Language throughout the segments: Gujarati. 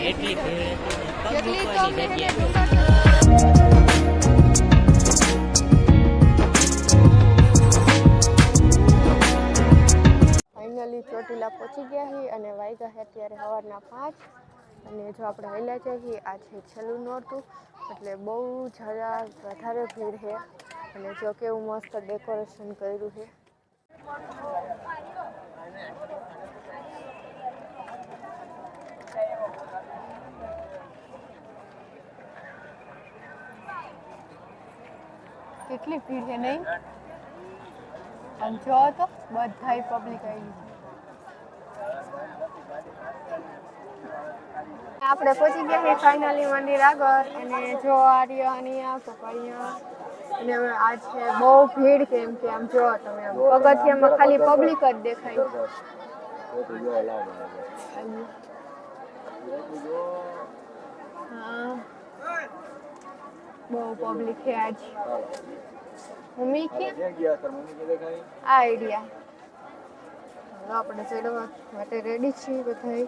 એટલી ભીડ હતી ને, પગ એટલી તો મૂકવાની અમને જગ્યા છે અત્યારે સવારના પાંચ અને જો આપણે વહેલા જઈએ આ છે છેલ્લું નોરતું એટલે બહુ જરા વધારે ભીડ છે અને જો કેવું મસ્ત ડેકોરેશન કર્યું છે કેટલી ભીડ છે નહીં આમ જો તો બધાય પબ્લિક આવી આપણે પહોંચી ગયા છીએ ફાઇનલી મંદિર આગળ. અને જો આર્ય અનિયા કપાળિયા અને આ છે બહુ ભીડ કેમ કે આમ જો તમે પગથિયામાં ખાલી પબ્લિક જ દેખાય. બહુ પબ્લિક છે આજ. મમ્મી કે? આ આઈડિયા આપણે ચડવા માટે રેડી છીએ બધાય.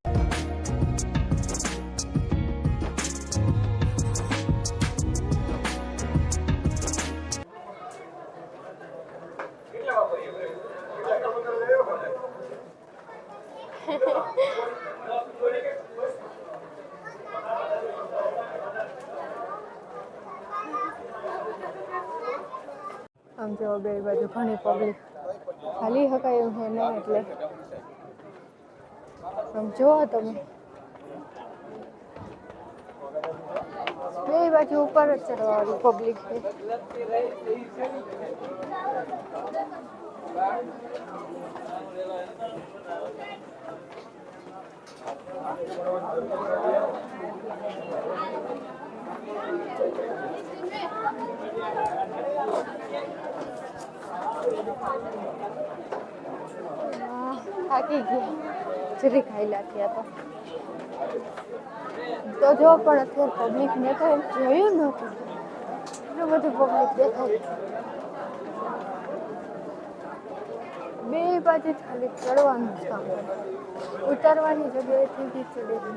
આમ જો બે બાજુ ઘણી પબ્લિક ખાલી હકાય એવું છે નહીં એટલે આમ જુઓ તમે બે બાજુ ઉપર જ ચડવાવાળી પબ્લિક છે. થાકી ગયા. જરી ખાઈલા થયા તો તો જો પણ અત્યારે પબ્લિક ને તો એમ જોયું નહોતું એટલું બધું પબ્લિક દેખાય બે બાજુ ખાલી ચડવાનું જ કામ ઉતરવાની જગ્યાએથી બી ચડેલી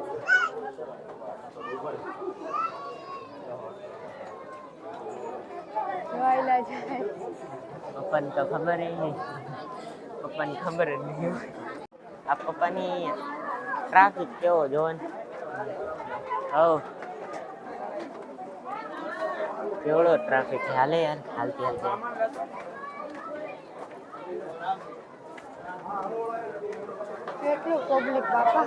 જોવાયેલા જાય પપ્પાને તો ખબર ય નહીં પપ્પાને ખબર જ નહીં હોય. આ પપ્પાની ટ્રાફિક કેવો જોવો ને હવ કેવડો ટ્રાફિક છે હાલે યાર હાલતી હાલતી કેટલું પબ્લિક બાપા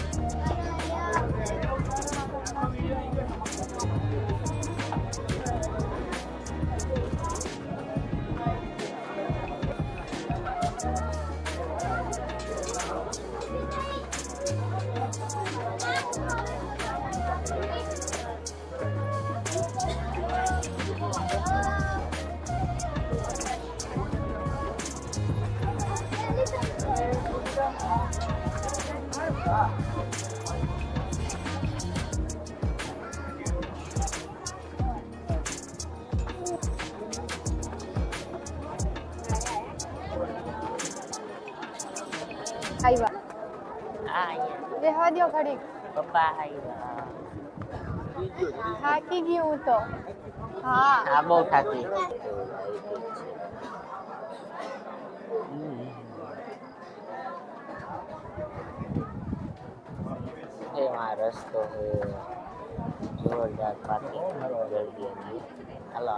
આવ્યા આયા અહીંયા. દો ઘડીક. પપ્પા આવ્યા થાકી ગઈ હું તો. હા. આ બહુ થાકી. એમાં રસ્તો જોરદાર પાર્કિંગ જલ્દી હાલો.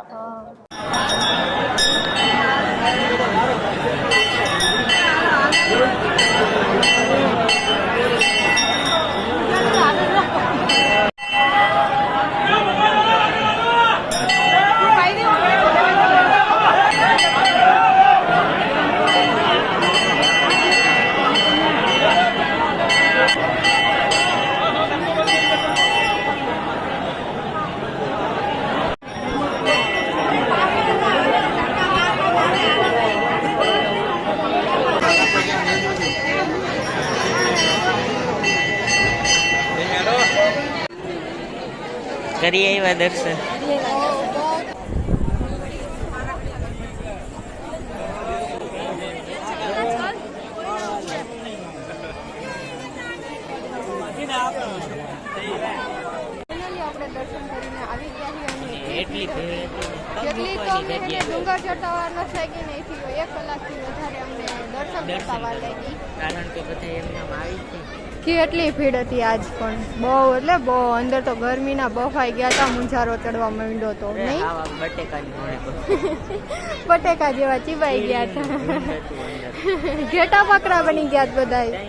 કરી આવ્યા દર્શન. એટલી ભીડ ડુંગર ચડતા વાર ન લાગી ને એથી એક કલાકથી વધારે અમને દર્શન કરતા લાગી કારણ કે બધા એમના આવી છે. કેટલી ભીડ હતી આજ પણ. બહુ એટલે બહુ અંદર તો ગરમીના બફાઈ ગયા હતા મુંજારો ચડવા માંડ્યો તો નહીં? બટેકા જેવા ચીબાઈ ગયા હતા હતું. ઘેટા પકડા બની ગયા બધા બધાય.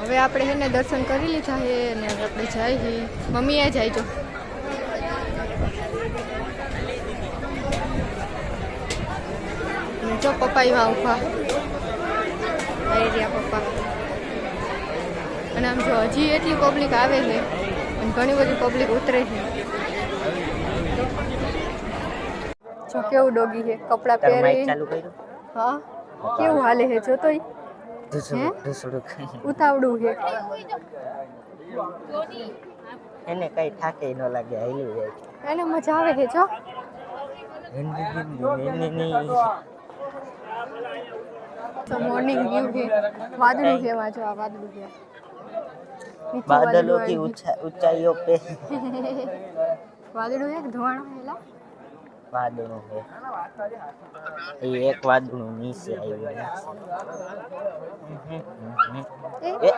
હવે આપણે એને દર્શન કરી લીધા છે અને આપણે જઈએ મમ્મીએ જાય જો. પપ્પા એમાં ઊભા આવી રહ્યા પપ્પા. અને આમ જો હજી એટલી પબ્લિક આવે છે અને ઘણી બધી પબ્લિક ઉતરે છે. જો કેવું ડોગી છે કપડાં પહેરી. હા કેવું હાલે છે જો તોય. ઉતાવળું છે. એને કઈ થાકે ન લાગે હાલ્યું જાય. એને મજા આવે છે જો. તો મોર્નિંગ વ્યૂ કે વાદળું કહેવા જો આ વાદળું કે બાદલો કી ઊંચાઈઓ पे વાદળું એક ધોવાણું હેલા વાદળું હે એ એક વાદળું નીચે આવ્યું એ?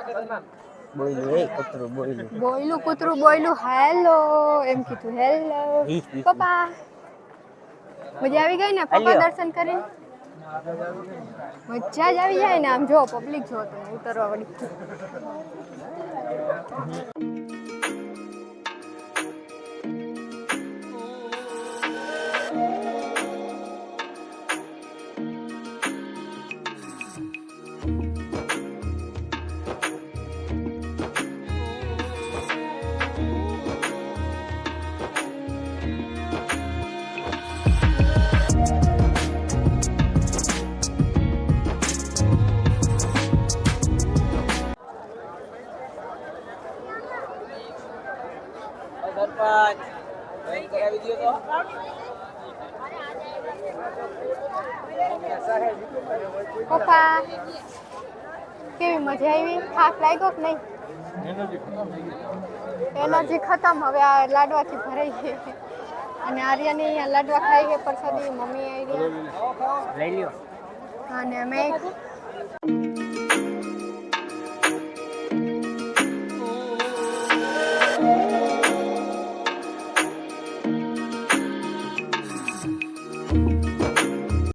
બોયલું એ કૂતરું બોયલું. બોયલું કૂતરું બોયલું હેલો એમ કીધું હેલો. પપ્પા મજા આવી ગઈ ને? પપ્પા દર્શન કરીને? મજા જ આવી જાય ને આમ જો પબ્લિક જો તમે ઉતરવા વળી. પપ્પા કેવી મજા આવી? થાક લાગ્યો કે નહીં? એનર્જી ખતમ હવે આ લાડવાથી ભરાઈ ગઈ. અને આર્યાની અહીંયા લાડવા ખાઈ ગઈ. પરસાદી મમ્મી આવી રહ્યા લઈ લ્યો અને મેં